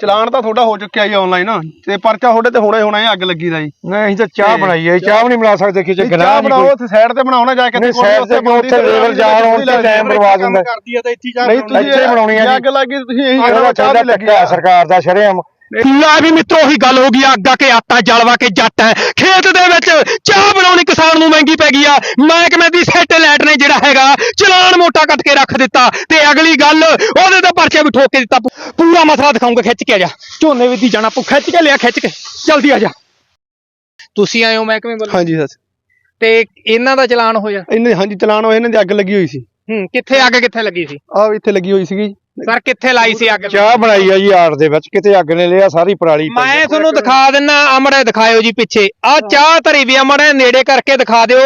ਚਲਾਨ ਤਾਂ ਤੁਹਾਡਾ ਹੋ ਚੁੱਕਿਆ ਜੀ ਆਨਲਾਈਨ ਤੇ ਪਰਚਾ ਤੁਹਾਡੇ ਤੇ ਹੋਣਾ ਹੀ ਹੋਣਾ ਹੈ ਅੱਗ ਲੱਗੀ ਦਾ ਜੀ। ਨਹੀਂ ਅਸੀਂ ਤਾਂ ਚਾਹ ਬਣਾਈ ਹੈ ਚਾਹ ਵੀ ਨਹੀਂ ਬਣਾ ਸਕਦੇ ਕਿ ਚਾਹ ਗਨਾਹ ਬਣਾਓ ਉੱਥੇ ਸਾਈਡ ਤੇ ਬਣਾਉਣਾ ਜਾ ਕੇ ਨਹੀਂ, ਤੇ ਕਿਉਂ ਉੱਥੇ ਜਾਣ ਆਉਣ ਚ time ਬਰਬਾਦ ਹੁੰਦਾ। ਕਰਦੀ ਆ ਤਾਂ ਇੱਥੇ ਜਾ ਨਹੀਂ ਤੁਸੀਂ ਇੱਥੇ ਬਣਾਉਣੀ ਆ ਜੀ। ਅੱਗ ਲੱਗੀ ਤੁਸੀਂ ਇਹੀ ਉਹਦਾ ਚਾਹ ਲੱਗੀ ਟੱਕਾ ਸਰਕਾਰ ਦਾ ਸ਼ਰੇਆਮ। ਲੈ ਵੀ ਮਿੱਤਰੋ ਉਹੀ ਗੱਲ ਹੋ ਗਈ ਅੱਗਾ ਕੇ ਆਟਾ ਜਲਵਾ ਕੇ ਜੱਟ ਹੈ। ਖੇਤ ਦੇ ਵਿੱਚ ਚਾਹ ਬਣਾਉਣੀ ਕਿਸਾਨ ਨੂੰ ਮਹਿੰਗੀ ਪੈ ਗਈ ਆ। ਮਹਿਕਮੇ ਦੀ ਹੈਗਾ ਮੋਟਾ ਕੱਟ ਕੇ ਰੱਖ ਦਿੱਤਾ ਤੇ ਅਗਲੀ ਗੱਲ ਉਹਦੇ ਤਾਂ ਪਰਚੇ ਵੀ ਠੋਕ ਕੇ ਦਿੱਤਾ। ਪੂਰਾ ਮਸਲਾ ਦਿਖਾਉਂਗਾ ਖਿੱਚ ਕੇ ਆ ਜਾ। ਝੋਨੇ ਵੀ ਦੀ ਜਾਣਾ ਪੂ ਖਿੱਚ ਕੇ ਲਿਆ ਖਿੱਚ ਕੇ। ਜਲਦੀ ਆ ਜਾ। ਤੁਸੀਂ ਆਏ ਹੋ ਮਹਿਕਮੇ ਵੱਲੋਂ? ਹਾਂਜੀ ਸਰ ਤੇ ਇਹਨਾਂ ਦਾ ਚਲਾਨ ਹੋਇਆ? ਇਹਨੇ ਹਾਂਜੀ ਚਲਾਨ ਹੋਇਆ ਇਹਨਾਂ ਦੀ ਅੱਗ ਲੱਗੀ ਹੋਈ ਸੀ। ਹੂੰ ਕਿੱਥੇ ਅੱਗ ਕਿੱਥੇ ਲੱਗੀ ਸੀ? ਆਹ ਇੱਥੇ ਲੱਗੀ ਹੋਈ ਸੀਗੀ। ਸਰ ਕਿੱਥੇ ਲਾਈ ਸੀ ਅੱਗ? ਚਾਹ ਬਣਾਈ ਆ ਜੀ ਆੜ ਦੇ ਵਿੱਚ ਕਿਤੇ ਅੱਗ ਨੇ ਲਿਆ ਸਾਰੀ ਪਰਾਲੀ ਪਈ ਮੈਂ। ਤੁਹਾਨੂੰ ਦਿਖਾ ਦਿੰਨਾ ਅਮੜੇ ਦਿਖਾਇਓ ਜੀ ਪਿੱਛੇ। ਆ ਚਾਹ ਧਰੀ ਵੀ ਅਮੜੇ ਨੇੜੇ ਕਰਕੇ ਦਿਖਾ ਦਿਓ।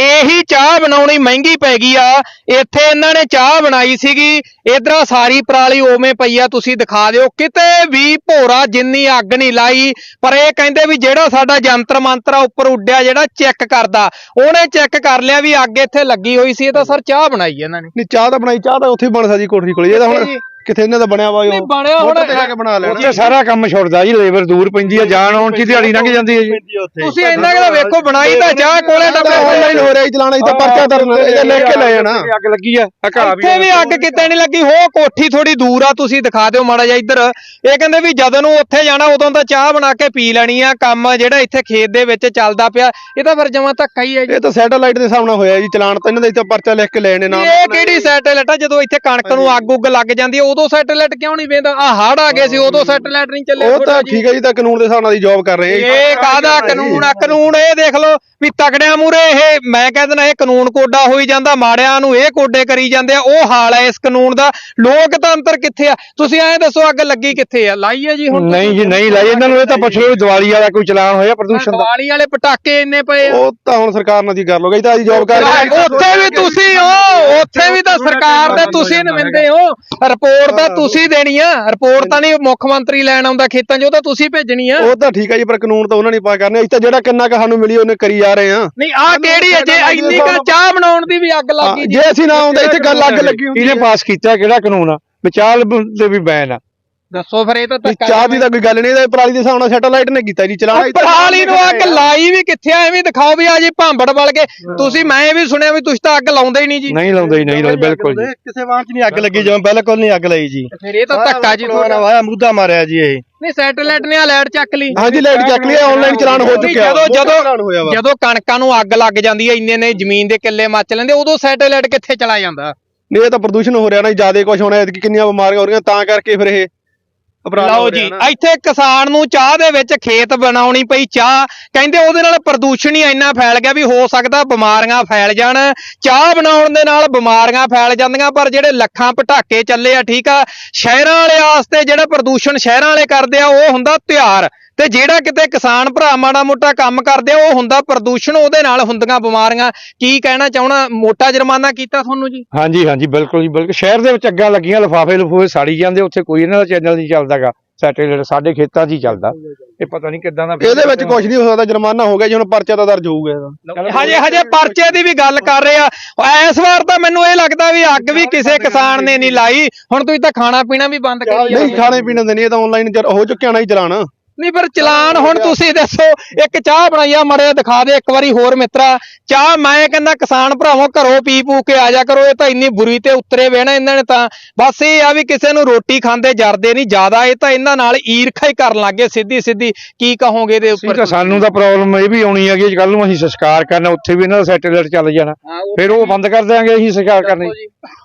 ਇਹੀ ਚਾਹ ਬਣਾਉਣੀ ਮਹਿੰਗੀ ਪੈ ਗਈ ਆ। ਇੱਥੇ ਇਹਨਾਂ ਨੇ ਚਾਹ ਬਣਾਈ ਸੀਗੀ। ਇਧਰ ਸਾਰੀ ਪਰਾਲੀ ਓਵੇਂ ਪਈ ਆ ਤੁਸੀਂ ਦਿਖਾ ਦਿਓ। ਕਿਤੇ ਵੀ ਭੋਰਾ ਜਿੰਨੀ ਅੱਗ ਨਹੀਂ ਲਾਈ ਪਰ ਇਹ ਕਹਿੰਦੇ ਵੀ ਜਿਹੜਾ ਸਾਡਾ ਜੰਤਰ ਮੰਤਰ ਆ ਉੱਪਰ ਉੱਡਿਆ ਜਿਹੜਾ ਚੈੱਕ ਕਰਦਾ। ਉਹਨੇ ਚੈੱਕ ਕਰ ਲਿਆ ਵੀ ਅੱਗ ਇੱਥੇ ਲੱਗੀ ਹੋਈ ਸੀ ਇਹ ਤਾਂ ਸਰ ਚਾਹ ਬਣਾਈ ਇਹਨਾਂ ਨੇ। ਨਹੀਂ ਚਾਹ ਤਾਂ ਬਣਾਈ ਚਾਹ ਤਾਂ ਉੱਥੇ ਹੀ ਬਣ ਸਕਦੀ ਕੋਠਰੀ ਕੋਲ। ਇਹ ਤਾਂ ਹੁਣ? ਕਿੱਥੇ ਇਹਨਾਂ ਦਾ ਬਣਿਆ ਵਾ ਨਹੀਂ, ਬਣਿਆ ਹੁਣ- ਮੋਟਰ ਤੇ ਜਾ ਕੇ ਬਣਾ ਲੈਣਾ। ਉੱਥੇ ਸਾਰਾ ਕੰਮ ਛੁੱਟਦਾ ਜੀ ਲੇਬਰ ਦੂਰ ਪੈਂਦੀ ਆ ਜਾਣ ਆਉਣ ਚ ਦਿਹਾੜੀ ਲੰਘ ਜਾਂਦੀ ਹੈ ਜੀ। ਤੁਸੀਂ ਇੰਨਾ ਕਿ ਵੇਖੋ ਬਣਾਈ ਤਾਂ ਚਾਹ ਕੋਲੇ ਡੱਬੇ ਆਨਲਾਈਨ ਹੋ ਰਿਹਾ ਜੀ ਚਲਾਣਾ ਇੱਥੇ ਪਰਚਾ ਦਰਜ ਇਹ ਲਿਖ ਕੇ ਲੈ ਜਾਣਾ ਅੱਗ ਲੱਗੀ ਆ। ਆ ਘੜਾ ਇੱਥੇ ਵੀ ਅੱਗ ਕਿਤੇ ਨਹੀਂ ਲੱਗੀ ਹੋ ਕੋਠੀ ਥੋੜੀ ਦੂਰ ਆ ਤੁਸੀਂ ਦਿਖਾ ਦਿਓ ਮਾੜਾ ਜਿਹਾ ਇੱਧਰ। ਇਹ ਕਹਿੰਦੇ ਵੀ ਜਦੋਂ ਨੂੰ ਉੱਥੇ ਜਾਣਾ ਉਦੋਂ ਤਾਂ ਚਾਹ ਬਣਾ ਕੇ ਪੀ ਲੈਣੀ ਆ ਕੰਮ ਜਿਹੜਾ ਇੱਥੇ ਖੇਤ ਦੇ ਵਿੱਚ ਚੱਲਦਾ ਪਿਆ ਇਹ ਤਾਂ ਫਿਰ ਜਮਾਂ ਧੱਕਾ ਹੀ ਹੈ ਜੀ। ਇਹ ਤਾਂ ਸੈਟੇਲਾਈਟ ਦੇ ਹਿਸਾਬ ਨਾਲ ਹੋਇਆ ਜੀ ਚਲਾਨ ਤਾਂ ਇਹਨਾਂ ਦੇ ਇੱਥੇ ਪਰਚਾ ਲਿਖ ਕੇ ਲੈ ਜਾਣੇ ਨਾਲ ਇਹ ਕਿਹੜੀ ਸੈਟੇਲਾਈਟ ਆ ਜਦੋਂ ਇੱਥੇ ਕਣਕ ਨੂੰ ਅੱਗ ਉੱਗ ਲੱਗ ਜਾਂਦੀ ਹੈ ਉਦੋਂ ਸੈਟੇਲਾਈਟ ਕਿਉਂ ਨਹੀਂ ਵੇਂਦਾ? ਆ ਹੜ ਆ ਗਏ ਸੀ ਉਦੋਂ ਸੈਟੇਲਾਈਟ ਨਹੀਂ ਚੱਲੇ ਉਹ ਤਾਂ ਠੀਕ ਹੈ ਜੀ ਤਾਂ ਕਾਨੂੰਨ ਦੇ ਹਿਸਾਬ ਨਾਲ ਦੀ ਜੌਬ ਕਰ ਰਹੇ ਆ ਇਹ ਕਾਹਦਾ ਕਾਨੂੰਨ ਆ? ਕਾਨੂੰਨ ਇਹ ਦੇਖ ਲਓ ਵੀ ਤਗੜਿਆਂ ਮੂਰੇ ਇਹ ਮੈਂ ਕਹਿ ਦਿੰਦਾ ਇਹ ਕਾਨੂੰਨ ਕੋਡਾ ਹੋਈ ਜਾਂਦਾ ਮਾੜਿਆਂ ਨੂੰ ਇਹ ਕੋਡੇ ਕਰੀ ਜਾਂਦੇ ਆ ਉਹ ਹਾਲ ਹੈ ਇਸ ਕਾਨੂੰਨ ਦਾ। ਲੋਕਤੰਤਰ ਕਿੱਥੇ ਆ? ਤੁਸੀਂ ਐਂ ਦੱਸੋ ਅੱਗ ਲੱਗੀ ਕਿੱਥੇ ਆ? ਲਾਈ ਹੈ ਜੀ ਹੁਣ ਨਹੀਂ ਜੀ ਨਹੀਂ ਲਾਈ ਇਹਨਾਂ ਨੂੰ ਇਹ ਤਾਂ ਪੁੱਛ ਲਓ ਦੀਵਾਲੀ ਵਾਲਾ ਕੋਈ ਚਲਾਨ ਹੋਇਆ ਪ੍ਰਦੂਸ਼ਣ ਦਾ? ਦੀਵਾਲੀ ਵਾਲੇ ਪਟਾਕੇ ਇੰਨੇ ਪਏ ਆ। ਉਹ ਤਾਂ ਹੁਣ ਸਰਕਾਰ ਨਾਲ ਦੀ ਕਰ ਲੋਗੇ ਤਾਂ ਅਸੀਂ ਜੌਬ ਕਰ ਰਹੇ ਉੱਥੇ ਵੀ ਤੁਸੀਂ ਹੋ ਉੱਥੇ ਵੀ ਤਾਂ ਸਰਕਾਰ ਦੇ ਤੁਸੀਂ ਨੁਮਾਇੰਦੇ ਹੋ। ਰਿਪੋਰਟ ਤਾਂ ਤੁਸੀਂ ਦੇਣੀ ਆ। ਰਿਪੋਰਟ ਤਾਂ ਨਹੀਂ ਮੁੱਖ ਮੰਤਰੀ ਲੈਣ ਆਉਂਦਾ ਖੇਤਾਂ 'ਚ ਉਹ ਤਾਂ ਤੁਸੀਂ ਭੇਜਣੀ ਆ। ਉਹ ਤਾਂ ਠੀਕ ਹੈ ਜੀ ਪਰ ਕਾਨੂੰਨ ਤਾਂ ਉਹਨਾਂ ਨੇ ਪਾ ਕਰਨੇ ਅਸੀਂ ਤਾਂ ਜਿਹੜਾ ਕਿੰਨਾ ਕੁ ਸਾਨੂੰ ਮਿਲੀ ਉਹਨੇ ਕਰੀ ਜਾ ਰਹੇ ਆ। ਨਹੀਂ ਆਹ ਕਿਹੜੀ ਹੈ ਜੇ ਇੰਨੀ ਕਾ ਚਾਹ ਬਣਾਉਣ ਦੀ ਵੀ ਅੱਗ ਲੱਗੀ ਜੀ ਜੇ ਅਸੀਂ ਨਾ ਆਉਂਦੇ ਇੱਥੇ ਗੱਲ ਅੱਗ ਲੱਗੀ ਹੁੰਦੀ ਇਹਨੇ ਪਾਸ ਕੀਤਾ ਕਿਹੜਾ ਕਾਨੂੰਨ ਆ? ਵਿਚਾਲ ਤੇ ਵੀ ਬੈਨ ਆ। ਦੱਸੋ ਫਿਰ ਇਹ ਤਾਂ ਧੱਕਾ ਚਾਹ ਦੀ ਤਾਂ ਕੋਈ ਗੱਲ ਨਹੀਂ ਇਹਦਾ ਪਰਾਲੀ ਦੇ ਹਿਸਾਬ ਨਾਲ ਸੈਟੇਲਾਈਟ ਨੇ ਕੀਤਾ ਜੀ ਚਲਾਣਾ ਪਰਾਲੀ ਨੂੰ ਅੱਗ ਲਾਈ ਵੀ ਕਿੱਥੇ ਆ ਐਵੇਂ ਦਿਖਾਓ ਵੀ ਆ ਜੀ ਭਾਂਬੜ ਵਲ ਕੇ। ਤੁਸੀਂ ਮੈਂ ਇਹ ਵੀ ਸੁਣਿਆ ਵੀ ਤੁਸੀਂ ਤਾਂ ਅੱਗ ਲਾਉਂਦੇ ਹੀ ਨਹੀਂ ਜੀ। ਨਹੀਂ ਲਾਉਂਦੇ ਜੀ ਨਹੀਂ ਲਾਉਂਦੇ ਬਿਲਕੁਲ ਜੀ। ਕਿਸੇ ਵਾਂਚ ਨਹੀਂ ਅੱਗ ਲੱਗੀ ਜਿਵੇਂ ਬਿਲਕੁਲ ਨਹੀਂ ਅੱਗ ਲਾਈ ਜੀ। ਫਿਰ ਇਹ ਤਾਂ ਧੱਕਾ ਜੀ ਤੁਹਾਡਾ ਵਾਇਆ ਮੁੱਦਾ ਮਾਰਿਆ ਜੀ ਇਹ। ਨਹੀਂ ਸੈਟੇਲਾਈਟ ਨੇ ਆ ਲਾਈਟ ਚੱਕ ਲਈ। ਹਾਂਜੀ ਲਾਈਟ ਚੱਕ ਲਈ ਆਨਲਾਈਨ ਚਲਾਨ ਹੋ ਚੁੱਕਿਆ। ਜਦੋਂ ਜਦੋਂ ਜਦੋਂ ਕਣਕਾਂ ਨੂੰ ਅੱਗ ਲੱਗ ਜਾਂਦੀ ਹੈ ਇੰਨੇ ਨੇ ਜ਼ਮੀਨ ਦੇ ਕਿੱਲੇ ਮੱਚ ਲੈਂਦੇ ਉਦੋਂ ਸੈਟੇਲਾਈਟ ਕਿੱਥੇ ਚਲਾ ਜਾਂਦਾ? ਨਹੀਂ ਇਹ ਤਾਂ ਪ੍ਰਦੂਸ਼ਣ ਹੋ ਰਿਹਾ ਨਾ ਜ਼ਿਆਦਾ ਕੁਝ ਹੋਣਾ ਐਤਕੀ ਕਿੰਨੀਆਂ ਬਿਮਾਰੀਆਂ ਹੋ ਰਹੀਆਂ ਤਾਂ ਕਰਕੇ ਫਿਰ ਇਹ ਲਓ ਜੀ। ਇੱਥੇ ਕਿਸਾਨ ਨੂੰ ਚਾਹ ਦੇ ਵਿੱਚ ਖੇਤ ਬਣਾਉਣੀ ਪਈ ਚਾਹ। ਕਹਿੰਦੇ ਉਹਦੇ ਨਾਲ ਪ੍ਰਦੂਸ਼ਣ ਹੀ ਇੰਨਾ ਫੈਲ ਗਿਆ ਵੀ ਹੋ ਸਕਦਾ ਬਿਮਾਰੀਆਂ ਫੈਲ ਜਾਣ। ਚਾਹ ਬਣਾਉਣ ਦੇ ਨਾਲ ਬਿਮਾਰੀਆਂ ਫੈਲ ਜਾਂਦੀਆਂ ਪਰ ਜਿਹੜੇ ਲੱਖਾਂ ਪਟਾਕੇ ਚੱਲੇ ਆ ਠੀਕ ਆ ਸ਼ਹਿਰਾਂ ਵਾਲੇ ਵਾਸਤੇ ਜਿਹੜਾ ਪ੍ਰਦੂਸ਼ਣ ਸ਼ਹਿਰਾਂ ਵਾਲੇ ਕਰਦੇ ਆ ਉਹ ਹੁੰਦਾ ਤਿਉਹਾਰ ਤੇ ਜਿਹੜਾ ਕਿਤੇ ਕਿਸਾਨ ਭਰਾ ਮਾੜਾ ਮੋਟਾ ਕੰਮ ਕਰਦੇ ਆ ਉਹ ਹੁੰਦਾ ਪ੍ਰਦੂਸ਼ਣ ਉਹਦੇ ਨਾਲ ਹੁੰਦੀਆਂ ਬਿਮਾਰੀਆਂ। ਕੀ ਕਹਿਣਾ ਚਾਹਣਾ? ਮੋਟਾ ਜੁਰਮਾਨਾ ਕੀਤਾ ਤੁਹਾਨੂੰ ਜੀ? ਹਾਂਜੀ ਹਾਂਜੀ ਬਿਲਕੁਲ ਜੀ ਬਿਲਕੁਲ। ਸ਼ਹਿਰ ਦੇ ਵਿੱਚ ਅੱਗਾਂ ਲੱਗੀਆਂ ਲਫਾਫੇ ਲਫੂਫੇ ਸਾੜੀ ਜਾਂਦੇ ਉੱਥੇ ਕੋਈ ਇਹਨਾਂ ਦਾ ਚੈਨਲ ਨਹੀਂ ਚੱਲਦਾਗਾ ਸੈਟੇਲਾਈਟ ਸਾਡੇ ਖੇਤਾਂ 'ਚ ਹੀ ਚੱਲਦਾ। ਇਹ ਪਤਾ ਨਹੀਂ ਕਿੱਦਾਂ ਦਾ ਇਹਦੇ ਵਿੱਚ ਕੁਝ ਨਹੀਂ ਹੋ ਸਕਦਾ ਜੁਰਮਾਨਾ ਹੋ ਗਿਆ ਜੀ ਹੁਣ ਪਰਚਾ ਤਾਂ ਦਰਜ ਹੋਊਗਾ ਇਹਦਾ। ਹਜੇ ਹਜੇ ਪਰਚੇ ਦੀ ਵੀ ਗੱਲ ਕਰ ਰਹੇ ਆ। ਇਸ ਵਾਰ ਤਾਂ ਮੈਨੂੰ ਇਹ ਲੱਗਦਾ ਵੀ ਅੱਗ ਵੀ ਕਿਸੇ ਕਿਸਾਨ ਨੇ ਨਹੀਂ ਲਾਈ। ਹੁਣ ਤੁਸੀਂ ਤਾਂ ਖਾਣਾ ਪੀਣਾ ਵੀ ਬੰਦ ਕਰੀ ਨਹੀਂ ਖਾਣੇ ਪੀਣੇ ਦੇ ਨਹੀਂ ਇਹ ਤਾਂ ਆਨਲਾਈਨ ਹੋ ਚੁੱਕਿਆ ਨਾ ਹੀ ਚਲਾਨ। ਨਹੀਂ ਪਰ ਚਲਾਨ ਹੁਣ ਤੁਸੀਂ ਦੱਸੋ ਇੱਕ ਚਾਹ ਬਣਾਈ ਆ ਮੜੇ ਦਿਖਾ ਦੇ ਇੱਕ ਵਾਰੀ ਹੋਰ ਮਿੱਤਰਾ। ਚਾਹ ਮੈਂ ਕਹਿੰਦਾ ਕਿਸਾਨ ਭਰਾਵੋ ਘਰੋਂ ਪੀ ਪੂ ਕੇ ਆ ਜਾ ਕਰੋ ਇਹ ਤਾਂ ਇੰਨੀ ਬੁਰੀ ਤੇ ਉਤਰੇ ਵੇ ਨਾ ਇਹਨਾਂ ਨੇ ਤਾਂ। ਬਸ ਇਹ ਆ ਵੀ ਕਿਸੇ ਨੂੰ ਰੋਟੀ ਖਾਂਦੇ ਜਰਦੇ ਨਹੀਂ ਜ਼ਿਆਦਾ ਇਹ ਤਾਂ ਇਹਨਾਂ ਨਾਲ ਈਰਖਾ ਹੀ ਕਰਨ ਲੱਗੇ ਸਿੱਧੀ ਸਿੱਧੀ ਕੀ ਕਹੋਗੇ ਇਹਦੇ ਉੱਪਰ? ਸਾਨੂੰ ਤਾਂ ਪ੍ਰੋਬਲਮ ਇਹ ਵੀ ਆਉਣੀ ਹੈਗੀ ਕੱਲ ਨੂੰ ਅਸੀਂ ਸੰਸਕਾਰ ਕਰਨਾ ਉੱਥੇ ਵੀ ਇਹਨਾਂ ਦਾ ਸੈਟੇਲਾਈਟ ਚੱਲ ਜਾਣਾ। ਫਿਰ ਉਹ ਬੰਦ ਕਰ ਦਿਆਂਗੇ ਅਸੀਂ ਸੰਸਕਾਰ ਕਰਨੀ।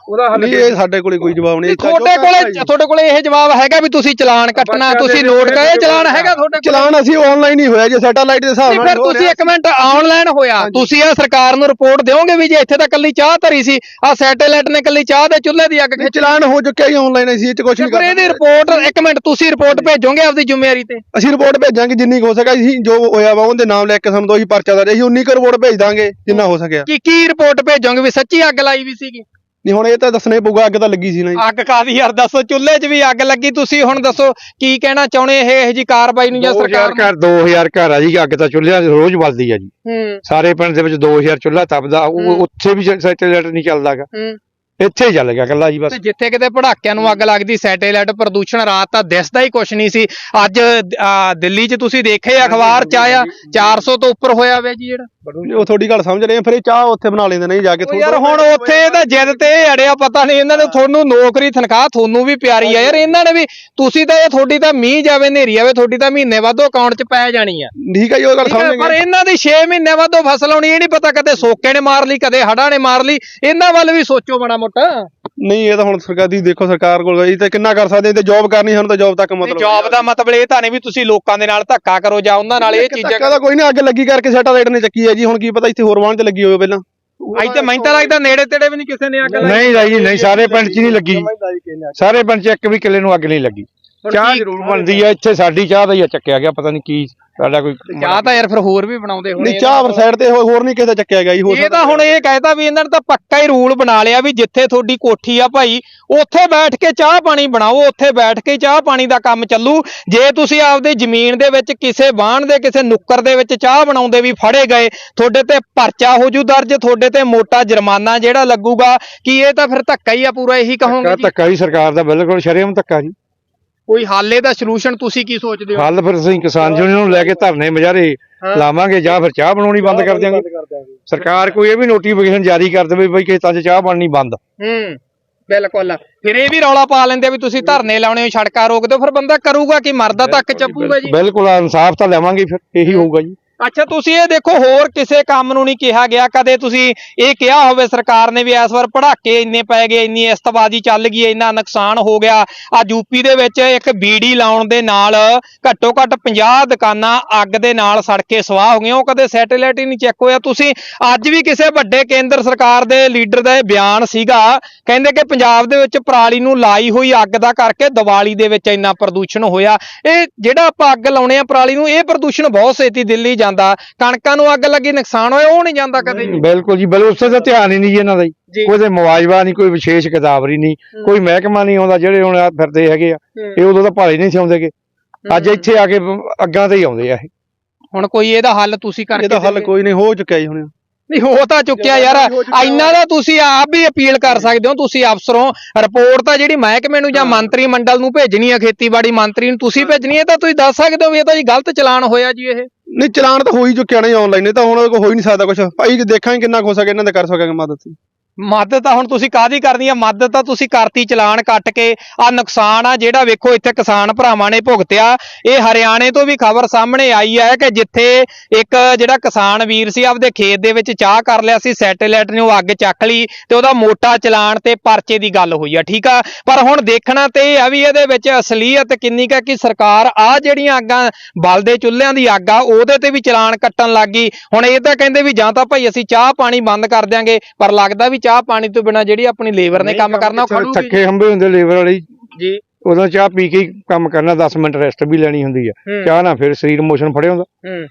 ਉਹਦਾ ਨਹੀਂ ਇਹ ਸਾਡੇ ਕੋਲੇ ਕੋਈ ਜਵਾਬ ਨਹੀਂ ਤੁਹਾਡੇ ਕੋਲੇ ਤੁਹਾਡੇ ਕੋਲੇ ਇਹ ਜਵਾਬ ਹੈਗਾ ਵੀ ਤੁਸੀਂ ਚਲਾਨ ਕੱਟਣਾ ਤੁਸੀਂ ਨੋਟ ਕਰੇ ਚਲਾਨ ਹੈਗਾ ਤੁਹਾਡੇ ਕੋਲ? ਚਲਾਨ ਅਸੀਂ ਆਨਲਾਈਨ ਹੀ ਹੋਇਆ ਜੀ ਸੈਟੇਲਾਈਟ ਦੇ ਹਿਸਾਬ ਨਾਲ ਫਿਰ ਹੋ ਤੁਸੀਂ। ਇੱਕ ਮਿੰਟ ਆਨਲਾਈਨ ਹੋਇਆ। ਤੁਸੀਂ ਇਹ ਸਰਕਾਰ ਨੂੰ ਰਿਪੋਰਟ ਦਿਓਗੇ ਵੀ ਜੇ ਇੱਥੇ ਤਾਂ ਕੱਲੀ ਚਾਹ ਧਰੀ ਸੀ ਆ ਸੈਟੇਲਾਈਟ ਨੇ ਕੱਲੀ ਚਾਹ ਦੇ ਚੁੱਲ੍ਹੇ ਦੀ ਅੱਗ ਖਿੱਚੀ ਚਲਾਨ ਹੋ ਚੁੱਕਿਆ ਜੀ ਆਨਲਾਈਨ ਅਸੀਂ ਇਹ ਚ ਕੁਝ ਨਹੀਂ ਫਿਰ ਇਹਦੀ ਰਿਪੋਰਟ ਇੱਕ ਮਿੰਟ ਤੁਸੀਂ ਰਿਪੋਰਟ ਭੇਜੋਗੇ ਆਪਦੀ ਜ਼ਿੰਮੇਵਾਰੀ ਤੇ? ਅਸੀਂ ਰਿਪੋਰਟ ਭੇਜਾਂਗੇ ਜਿੰਨੀ ਹੋ ਸਕੇ ਅਸੀਂ ਜੋ ਹੋਇਆ ਵਾ ਉਹਦੇ ਨਾਮ ਲੈ ਕੇ ਸਾਨੂੰ ਦੋ ਹੀ ਪਰਚਾ ਦਾ ਅਸੀਂ ਉਨੀ ਕੁ ਰਿਪੋਰਟ ਭੇਜ ਦਾਂਗੇ ਜਿੰਨਾ ਹੋ ਸਕਿਆ। ਕੀ ਕੀ ਰਿਪੋਰਟ ਭੇਜੋਗੇ ਵੀ ਸੱਚੀ ਅੱਗ ਲਾਈ ਵੀ ਸੀਗੀ? ਨਹੀਂ ਹੁਣ ਇਹ ਤਾਂ ਦੱਸਣਾ ਪਊਗਾ ਅੱਗ ਤਾਂ ਲੱਗੀ ਸੀ ਨਾ ਜੀ। ਅੱਗ ਕਾਦੀ ਯਾਰ ਦੱਸੋ ਚੁੱਲ੍ਹੇ 'ਚ ਵੀ ਅੱਗ ਲੱਗੀ ਤੁਸੀਂ ਹੁਣ ਦੱਸੋ ਕੀ ਕਹਿਣਾ ਚਾਹੁੰਦੇ ਇਹ ਇਹ ਜੀ ਕਾਰਵਾਈ ਨੂੰ ਜਾਂ 2000 ਸਰਕਾਰ ਨੂੰ? ਘਰ 2000 ਘਰ ਆ ਜੀ ਅੱਗ ਤਾਂ ਚੁੱਲ੍ਹਿਆਂ 'ਚ ਰੋਜ਼ ਬਲਦੀ ਆ ਜੀ। ਹੂੰ। ਸਾਰੇ ਪਿੰਡ ਦੇ ਵਿੱਚ 2000 ਚੁੱਲ੍ਹਾ ਤਪਦਾ ਉਹ। ਉੱਥੇ ਵੀ ਸੈਟੇਲਾਈਟ ਨਹੀਂ ਚੱਲਦਾਗਾ। ਹੂੰ। ਇੱਥੇ ਚੱਲ ਗਿਆ ਕੱਲਾ ਜੀ ਬਸ। ਤੇ ਜਿੱਥੇ ਕਿਤੇ ਪੜਾਕਿਆਂ ਨੂੰ ਅੱਗ ਲੱਗਦੀ ਸੈਟੇਲਾਈਟ ਪ੍ਰਦੂਸ਼ਣ ਰਾਤ ਤਾਂ ਦਿਸਦਾ ਹੀ ਕੁਛ ਨਹੀਂ ਸੀ। ਅੱਜ ਦਿੱਲੀ 'ਚ ਤੁਸੀਂ ਦੇਖੇ ਅਖਬਾਰ ਚ ਆਇਆ 400 ਤੋਂ ਉੱਪਰ ਹੋਇਆ ਵੇ ਜੀ ਜਿਹੜਾ। ਉਹ ਤੁਹਾਡੀ ਗੱਲ ਸਮਝ ਰਹੇ ਆ ਫਿਰ ਇਹ ਚਾਹ ਉੱਥੇ ਬਣਾ ਲੈਂਦੇ ਨਹੀਂ ਜਾ ਕੇ ਉਹ ਯਾਰ ਹੁਣ ਉੱਥੇ ਤਾਂ ਜਿੱਦ ਤੇ ਇਹ ਅੜਿਆ ਪਤਾ ਨਹੀਂ ਇਹਨਾਂ ਨੇ ਤੁਹਾਨੂੰ ਨੌਕਰੀ ਤਨਖਾਹ ਤੁਹਾਨੂੰ ਵੀ ਪਿਆਰੀ ਆ। ਯਾਰ ਇਹਨਾਂ ਨੇ ਵੀ ਤੁਸੀਂ ਤਾਂ ਇਹ ਤੁਹਾਡੀ ਤਾਂ ਮੀਂਹ ਜਾਵੇ ਨੇਰੀ ਆਵੇ ਤੁਹਾਡੀ ਤਾਂ ਮਹੀਨੇ ਬਾਅਦੋਂ ਅਕਾਊਂਟ 'ਚ ਪੈ ਜਾਣੀ ਆ। ਠੀਕ ਹੈ ਜੀ ਉਹ ਗੱਲ ਠੀਕ ਹੈ, ਸਮਝ ਪਰ ਗਏ। ਇਹਨਾਂ ਦੀ 6 ਮਹੀਨੇ ਬਾਅਦੋਂ ਫਸਲ ਆਉਣੀ ਇਹ ਨਹੀਂ ਪਤਾ ਕਦੇ ਸੋਕੇ ਨੇ ਮਾਰ ਲਈ ਕਦੇ ਹੜਾਂ ਨੇ ਮਾਰ ਲਈ। ਇਹਨਾਂ ਵੱਲ ਵੀ ਸੋਚੋ ਬੜਾ ਮੋਟਾ ਨਹੀਂ ਇਹ ਤਾਂ ਹੁਣ ਸਰਕਾਰ ਦੀ ਦੇਖੋ ਸਰਕਾਰ ਕੋਲ ਗਈ ਤੇ ਕਿੰਨਾ ਕਰ ਸਕਦੇ ਤੇ ਜੌਬ ਕਰਨੀ ਸਾਨੂੰ ਤਾਂ ਜੌਬ ਤੱਕ ਮਤਲਬ। ਜੌਬ ਦਾ ਮਤਲਬ ਇਹ ਤਾਂ ਨਹੀਂ ਵੀ ਤੁਸੀਂ ਲੋਕਾਂ ਦੇ ਨਾਲ ਧੱਕਾ ਕਰੋ ਜਾਂ ਉਹਨਾਂ ਨਾਲ ਇਹ ਚੀਜ਼ਾਂ ਧੱਕਾ ਤਾਂ ਕੋਈ ਨਹੀਂ ਅੱਗ ਲੱਗੀ ਕਰਕੇ ਸੈਟੇਲਾਈਟ ਨੇ ਚੱਕੀ ਹੈ ਜੀ ਹੁਣ ਕੀ ਪਤਾ ਇੱਥੇ ਹੋਰ ਵਾਹਣ ਤੇ ਲੱਗੀ ਹੋਵੇ ਪਹਿਲਾਂ। ਅੱਜ ਤੇ ਮੈਨੂੰ ਤਾਂ ਲੱਗਦਾ ਨੇੜੇ ਤੇੜੇ ਵੀ ਨਹੀਂ ਕਿਸੇ ਨੇ ਅੱਗ ਲਾਈ। ਨਹੀਂ ਲਾਈ ਜੀ ਨਹੀਂ ਸਾਰੇ ਪਿੰਡ 'ਚ ਨਹੀਂ ਲੱਗੀ। ਸਾਰੇ ਪਿੰਡ 'ਚ ਇੱਕ ਵੀ ਕਿੱਲੇ ਨੂੰ ਅੱਗ ਨਹੀਂ ਲੱਗੀ। ਚਾਹ ਜ਼ਰੂਰ ਬਣਦੀ ਆ ਇੱਥੇ ਸਾਡੀ ਚਾਹ ਦਾ ਹੀ ਚੱਕਿਆ ਗਿਆ ਪਤਾ ਨਹੀਂ ਕੀ ਸਾਡਾ ਕੋਈ ਚਾਹ ਤਾਂ ਯਾਰ ਫਿਰ ਹੋਰ ਵੀ ਬਣਾਉਂਦੇ ਹੋਣੇ ਨਹੀਂ ਚਾਹ ਸਾਈਡ ਤੇ ਹੋਰ ਹੋਰ ਨਹੀਂ ਕਿਸੇ ਦਾ ਚੱਕਿਆ ਗਿਆ ਜੀ ਹੋਰ ਇਹ ਤਾਂ ਹੁਣ ਇਹ ਕਹਿਤਾ ਵੀ ਇਹਨਾਂ ਨੇ ਤਾਂ ਪੱਕਾ ਹੀ ਰੂਲ ਬਣਾ ਲਿਆ ਵੀ ਜਿੱਥੇ ਤੁਹਾਡੀ ਕੋਠੀ ਆ ਭਾਈ ਉੱਥੇ ਬੈਠ ਕੇ ਚਾਹ ਪਾਣੀ ਬਣਾਓ ਉੱਥੇ ਬੈਠ ਕੇ ਚਾਹ ਪਾਣੀ ਦਾ ਕੰਮ ਚੱਲੂ। ਜੇ ਤੁਸੀਂ ਆਪਦੀ ਜ਼ਮੀਨ ਦੇ ਵਿੱਚ ਕਿਸੇ ਬਾਣ ਦੇ ਕਿਸੇ ਨੁੱਕਰ ਦੇ ਵਿੱਚ ਚਾਹ ਬਣਾਉਂਦੇ ਵੀ ਫੜੇ ਗਏ ਤੁਹਾਡੇ ਤੇ ਪਰਚਾ ਹੋ ਜੂ ਦਰਜ ਤੁਹਾਡੇ ਤੇ ਮੋਟਾ ਜੁਰਮਾਨਾ ਜਿਹੜਾ ਲੱਗੂਗਾ ਕੀ ਇਹ ਤਾਂ ਫਿਰ ਧੱਕਾ ਹੀ ਆ ਪੂਰਾ ਇਹੀ ਕਹੋਗੇ ਜੀ? ਧੱਕਾ ਹੀ ਸਰਕਾਰ ਦਾ ਬਿਲਕੁਲ ਸ਼ਰੇਆਮ ਧੱਕਾ ਜੀ। ਕੋਈ ਹਾਲੇ ਦਾ ਸੋਲੂਸ਼ਨ ਤੁਸੀਂ ਕੀ ਸੋਚਦੇ ਹੋ? ਹੱਲ ਫਿਰ ਅਸੀਂ ਕਿਸਾਨ ਯੂਨੀਅਨ ਨੂੰ ਲੈ ਕੇ ਧਰਨੇ ਮਜਾਰੇ ਲਾਵਾਂਗੇ ਜਾਂ ਫਿਰ ਚਾਹ ਬਣਾਉਣੀ ਬੰਦ ਕਰ ਦਿਆਂਗੇ। ਸਰਕਾਰ ਕੋਈ ਇਹ ਵੀ ਨੋਟੀਫਿਕੇਸ਼ਨ ਜਾਰੀ ਕਰ ਦੇਵੇ ਬਈ ਖੇਤਾਂ 'ਚ ਚਾਹ ਬਣਨੀ ਬੰਦ। ਹੂੰ ਬਿਲਕੁਲ। ਫਿਰ ਇਹ ਵੀ ਰੌਲਾ ਪਾ ਲੈਂਦੇ ਵੀ ਤੁਸੀਂ ਧਰਨੇ ਲਾਉਣੇ ਹੋ ਸੜਕਾਂ ਰੋਕ ਦਿਓ ਫਿਰ ਬੰਦਾ ਕਰੂਗਾ ਕਿ? ਮਰਦਾ ਤੱਕ ਚੱਪੂਗਾ ਜੀ। ਬਿਲਕੁਲ ਇਨਸਾਫ ਤਾਂ ਲਵਾਂਗੇ ਫਿਰ ਇਹੀ ਹੋਊਗਾ ਜੀ। ਅੱਛਾ, ਤੁਸੀਂ ਇਹ ਦੇਖੋ, ਹੋਰ ਕਿਸੇ ਕੰਮ ਨੂੰ ਨਹੀਂ ਕਿਹਾ ਗਿਆ। ਕਦੇ ਤੁਸੀਂ ਇਹ ਕਿਹਾ ਹੋਵੇ ਸਰਕਾਰ ਨੇ ਵੀ ਇਸ ਵਾਰ ਪੜਾਕੇ ਇੰਨੇ ਪੈ ਗਏ, ਇੰਨੀ ਇਸਤਬਾਜੀ ਚੱਲ ਗਈ, ਇੰਨਾ ਨੁਕਸਾਨ ਹੋ ਗਿਆ। ਆ ਯੂਪੀ ਦੇ ਵਿੱਚ ਇੱਕ ਬੀੜੀ ਲਾਉਣ ਦੇ ਨਾਲ ਘੱਟੋ ਘੱਟ 50 ਦੁਕਾਨਾਂ ਅੱਗ ਦੇ ਨਾਲ ਸੜ ਕੇ ਸਵਾਹ ਹੋ ਗਈਆਂ। ਉਹ ਕਦੇ ਸੈਟੇਲਾਈਟ ਹੀ ਨਹੀਂ ਚੈੱਕ ਹੋਇਆ। ਤੁਸੀਂ ਅੱਜ ਵੀ ਕਿਸੇ ਵੱਡੇ ਕੇਂਦਰ ਸਰਕਾਰ ਦੇ ਲੀਡਰ ਦਾ ਇਹ ਬਿਆਨ ਸੀਗਾ। ਕਹਿੰਦੇ ਕਿ ਪੰਜਾਬ ਦੇ ਵਿੱਚ ਪਰਾਲੀ ਨੂੰ ਲਾਈ ਹੋਈ ਅੱਗ ਦਾ ਕਰਕੇ ਦੀਵਾਲੀ ਦੇ ਵਿੱਚ ਇੰਨਾ ਪ੍ਰਦੂਸ਼ਣ ਹੋਇਆ। ਇਹ ਜਿਹੜਾ ਆਪਾਂ ਅੱਗ ਲਾਉਣੇ ਆ ਪਰਾਲੀ ਨੂੰ, ਇਹ ਪ੍ਰਦੂਸ਼ਣ ਬਹੁਤ ਛੇਤੀ ਦਿੱਲੀ ਜਾਂਦਾ ਕਣਕਾਂ ਨੂੰ ਅੱਗ ਲੱਗੀ ਨੁਕਸਾਨ ਹੋਇਆ ਉਹ ਨਹੀਂ ਜਾਂਦਾ ਕਦੇ। ਬਿਲਕੁਲ ਜੀ ਬਿਲਕੁਲ ਉਸੇ ਦਾ ਧਿਆਨ ਹੀ ਨਹੀਂ ਜੀ ਇਹਨਾਂ ਦਾ ਜੀ। ਕੋਈ ਤੇ ਮੁਆਵਜ਼ਾ ਨਹੀਂ ਕੋਈ ਵਿਸ਼ੇਸ਼ ਕਿਤਾਬਰੀ ਨਹੀਂ ਕੋਈ ਮਹਿਕਮਾ ਨਹੀਂ ਆਉਂਦਾ ਜਿਹੜੇ ਹੁਣ ਆ ਫਿਰਦੇ ਹੈਗੇ ਆ ਇਹ ਉਦੋਂ ਤਾਂ ਭਾਲੇ ਨਹੀਂ ਸਿਆਉਂਦੇਗੇ ਅੱਜ ਇੱਥੇ ਆ ਕੇ ਅੱਗਾਂ ਤੇ ਹੀ ਆਉਂਦੇ ਆ ਇਹ। ਹੁਣ ਕੋਈ ਇਹਦਾ ਹੱਲ ਤੁਸੀਂ ਕਰਕੇ ਇਹਦਾ ਹੱਲ? ਕੋਈ ਨਹੀਂ ਹੋ ਚੁੱਕਿਆ ਜੀ ਹੁਣ। ਨਹੀਂ ਹੋ ਤਾਂ ਚੁੱਕਿਆ ਯਾਰ। ਇੰਨਾ ਦਾ ਤੁਸੀਂ ਆਪ ਵੀ ਅਪੀਲ ਕਰ ਸਕਦੇ ਹੋ ਤੁਸੀਂ ਅਫਸਰੋਂ। ਰਿਪੋਰਟ ਤਾਂ ਜਿਹੜੀ ਮਹਿਕਮੇ ਨੂੰ ਜਾਂ ਮੰਤਰੀ ਮੰਡਲ ਨੂੰ ਭੇਜਣੀ ਹੈ ਖੇਤੀਬਾੜੀ ਮੰਤਰੀ ਨੂੰ ਤੁਸੀਂ ਭੇਜਣੀ ਹੈ ਤਾਂ ਤੁਸੀਂ ਦੱਸ ਸਕਦੇ ਹੋ ਵੀ ਇਹ ਤਾਂ ਜੀ ਗਲਤ ਚਲਾਨ ਹੋਇਆ ਜੀ ਇਹ। ਨਹੀਂ, ਚਲਾਨ ਤਾਂ ਹੋ ਹੀ ਚੁੱਕਿਆ ਨਹੀਂ ਆਨਲਾਈਨ ਇਹ ਤਾਂ ਹੁਣ ਹੋ ਹੀ ਨਹੀਂ ਸਕਦਾ ਕੁਝ ਭਾਈ ਜੇ ਦੇਖਾਂਗੇ ਕਿੰਨਾ ਕੁ ਹੋ ਸਕੇ ਇਹਨਾਂ ਦੇ ਕਰ ਸਕਾਂਗੇ ਮਦਦ। ਮਦਦ ਤਾਂ ਹੁਣ ਤੁਸੀਂ ਕਾਦੀ ਕਰਨੀ ਆ? ਮਦਦ ਤਾਂ ਤੁਸੀਂ ਕਰਤੀ ਚਲਾਨ ਕੱਟ ਕੇ। ਆ ਨੁਕਸਾਨ ਆ ਜਿਹੜਾ ਵੇਖੋ ਇੱਥੇ ਕਿਸਾਨ ਭਰਾਵਾਂ ਨੇ ਭੁਗਤਿਆ। ਇਹ ਹਰਿਆਣੇ ਤੋਂ ਵੀ ਖਬਰ ਸਾਹਮਣੇ ਆਈ ਹੈ ਕਿ ਜਿੱਥੇ ਇੱਕ ਜਿਹੜਾ ਕਿਸਾਨ ਵੀਰ ਸੀ, ਆਪਦੇ ਖੇਤ ਦੇ ਵਿੱਚ ਚਾਹ ਕਰ ਲਿਆ ਸੀ, ਸੈਟੇਲਾਈਟ ਨੇ ਉਹ ਅੱਗ ਚੱਕ ਲਈ ਤੇ ਉਹਦਾ ਮੋਟਾ ਚਲਾਨ ਤੇ ਪਰਚੇ ਦੀ ਗੱਲ ਹੋਈ ਆ, ਠੀਕ ਆ? ਪਰ ਹੁਣ ਦੇਖਣਾ ਤੇ ਇਹ ਆ ਵੀ ਇਹਦੇ ਵਿੱਚ ਅਸਲੀਅਤ ਕਿੰਨੀ ਕਾ ਕਿ ਸਰਕਾਰ ਆ ਜਿਹੜੀਆਂ ਅੱਗਾਂ ਬਲਦੇ ਚੁੱਲ੍ਹਿਆਂ ਦੀ ਅੱਗ ਆ, ਉਹਦੇ ਤੇ ਵੀ ਚਲਾਨ ਕੱਟਣ ਲੱਗ ਗਈ। ਹੁਣ ਇਹ ਤਾਂ ਕਹਿੰਦੇ ਵੀ ਜਾਂ ਤਾਂ ਭਾਈ ਅਸੀਂ ਚਾਹ ਪਾਣੀ ਬੰਦ ਕਰ ਦਿਆਂਗੇ, ਪਰ ਲੱਗਦਾ ਵੀ ਚਾਹ ਪਾਣੀ ਤੋਂ ਬਿਨਾ ਜਿਹੜੀ ਆਪਣੀ ਲੇਬਰ ਨੇ ਕੰਮ ਕਰਨਾ ਉਹ ਖੜੂਗੀ ਥੱਕੇ ਹੰਬੇ ਹੁੰਦੇ ਲੇਬਰ ਵਾਲੀ। ਜੀ। ਉਦੋਂ ਚਾਹ ਪੀ ਕੇ ਕੰਮ ਕਰਨਾ 10 ਮਿੰਟ ਰੈਸਟ ਵੀ ਲੈਣੀ ਹੁੰਦੀ ਆ। ਚਾਹ ਨਾਲ ਫਿਰ ਸਰੀਰ ਮੋਸ਼ਨ ਫੜਿਆ ਹੁੰਦਾ। ਹੂੰ।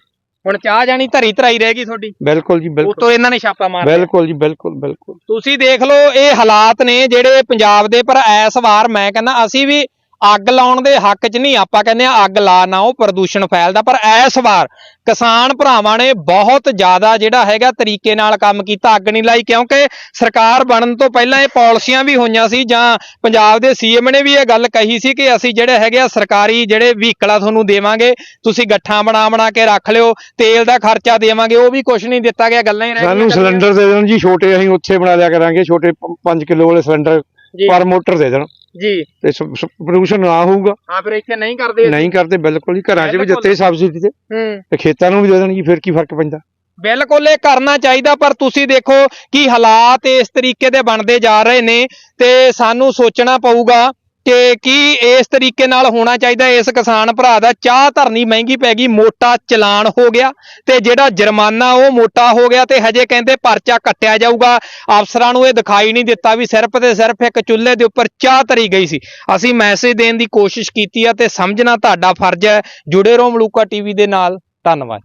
ਹੁਣ ਚਾਹ ਜਾਣੀ ਧਰੀ ਧਰਾਈ ਰਹੇਗੀ ਤੁਹਾਡੀ। ਬਿਲਕੁਲ ਜੀ ਬਿਲਕੁਲ। ਉਤੋਂ ਇਹਨਾਂ ਨੇ ਛਾਪਾ ਮਾਰ ਬਿਲਕੁਲ ਜੀ ਬਿਲਕੁਲ ਬਿਲਕੁਲ। ਤੁਸੀਂ ਦੇਖ ਲਓ ਇਹ ਹਾਲਾਤ ਨੇ ਜਿਹੜੇ ਪੰਜਾਬ ਦੇ ਪਰ ਐਸ ਵਾਰ ਮੈਂ ਕਹਿੰਦਾ ਅਸੀਂ ਵੀ ਅੱਗ ਲਾਉਣ ਦੇ ਹੱਕ 'ਚ ਨਹੀਂ ਆਪਾਂ ਕਹਿੰਦੇ ਆ ਅੱਗ ਲਾ ਨਾ ਉਹ ਪ੍ਰਦੂਸ਼ਣ ਫੈਲਦਾ ਪਰ ਐਸ ਵਾਰ ਕਿਸਾਨ ਭਰਾਵਾਂ ਨੇ ਬਹੁਤ ਜ਼ਿਆਦਾ ਜਿਹੜਾ ਹੈਗਾ ਤਰੀਕੇ ਨਾਲ ਕੰਮ ਕੀਤਾ ਅੱਗ ਨਹੀਂ ਲਾਈ ਕਿਉਂਕਿ ਸਰਕਾਰ ਬਣਨ ਤੋਂ ਪਹਿਲਾਂ ਇਹ ਪਾਲਿਸੀਆਂ ਵੀ ਹੋਈਆਂ ਸੀ ਜਾਂ ਪੰਜਾਬ ਦੇ ਸੀਐਮ ਨੇ ਵੀ ਇਹ ਗੱਲ ਕਹੀ ਸੀ ਕਿ ਅਸੀਂ ਜਿਹੜੇ ਹੈਗੇ ਆ ਸਰਕਾਰੀ ਜਿਹੜੇ ਵਹੀਕਲਾਂ ਤੁਹਾਨੂੰ ਦੇਵਾਂਗੇ ਤੁਸੀਂ ਗੱਠਾਂ ਬਣਾ ਬਣਾ ਕੇ ਰੱਖ ਲਿਓ ਤੇਲ ਦਾ ਖਰਚਾ ਦੇਵਾਂਗੇ ਉਹ ਵੀ ਕੁਝ ਨਹੀਂ ਦਿੱਤਾ ਗਿਆ ਗੱਲਾਂ ਹੀ ਰਹਿ ਸਾਨੂੰ ਗਈਆਂ ਸਿਲੰਡਰ ਦੇ ਦੇਣ ਜੀ ਛੋਟੇ ਅਸੀਂ ਉੱਥੇ ਬਣਾ ਲਿਆ ਕਰਾਂਗੇ ਛੋਟੇ 5 ਕਿਲੋ ਵਾਲੇ ਸਿਲੰਡਰ ਪਰ ਮੋਟਰ ਦੇ ਦੇਣ। ਜੀ। ਤੇ ਪ੍ਰਦੂਸ਼ਣ ਨਾ ਹੋਊਗਾ। ਹਾਂ ਫਿਰ ਇੱਥੇ ਨਹੀਂ ਕਰਦੇ ਨਹੀਂ ਕਰਦੇ ਬਿਲਕੁਲ ਹੀ ਘਰਾਂ 'ਚ ਵੀ। ਦਿੱਤੇ ਸਬਸਿਡੀ ਤੇ। ਹੂੰ। ਤੇ ਖੇਤਾਂ ਨੂੰ ਵੀ ਦੇ ਦੇਣ ਜੀ ਫਿਰ ਕੀ ਫ਼ਰਕ ਪੈਂਦਾ? ਬਿਲਕੁਲ ਇਹ ਕਰਨਾ ਚਾਹੀਦਾ ਪਰ ਤੁਸੀਂ ਦੇਖੋ ਕਿ ਹਾਲਾਤ ਇਸ ਤਰੀਕੇ ਦੇ ਬਣਦੇ ਜਾ ਰਹੇ ਨੇ ਤੇ ਸਾਨੂੰ ਸੋਚਣਾ ਪਊਗਾ ਕਿ ਕੀ ਇਸ ਤਰੀਕੇ ਨਾਲ ਹੋਣਾ ਚਾਹੀਦਾ? ਇਸ ਕਿਸਾਨ ਭਰਾ ਦਾ ਚਾਹ ਧਰਨੀ ਮਹਿੰਗੀ ਪੈ ਗਈ, ਮੋਟਾ ਚਲਾਨ ਹੋ ਗਿਆ ਤੇ ਜਿਹੜਾ ਜੁਰਮਾਨਾ ਉਹ ਮੋਟਾ ਹੋ ਗਿਆ ਤੇ ਹਜੇ ਕਹਿੰਦੇ ਪਰਚਾ ਕੱਟਿਆ ਜਾਊਗਾ। ਅਫਸਰਾਂ ਨੂੰ ਇਹ ਦਿਖਾਈ ਨਹੀਂ ਦਿੱਤਾ ਵੀ ਸਿਰਫ ਤੇ ਸਿਰਫ ਇੱਕ ਚੁੱਲ੍ਹੇ ਦੇ ਉੱਪਰ ਚਾਹ ਧਰੀ ਗਈ ਸੀ। ਅਸੀਂ ਮੈਸੇਜ ਦੇਣ ਦੀ ਕੋਸ਼ਿਸ਼ ਕੀਤੀ ਆ ਤੇ ਸਮਝਣਾ ਤੁਹਾਡਾ ਫਰਜ਼ ਹੈ। ਜੁੜੇ ਰਹੋ ਮਲੂਕਾ ਟੀਵੀ ਦੇ ਨਾਲ। ਧੰਨਵਾਦ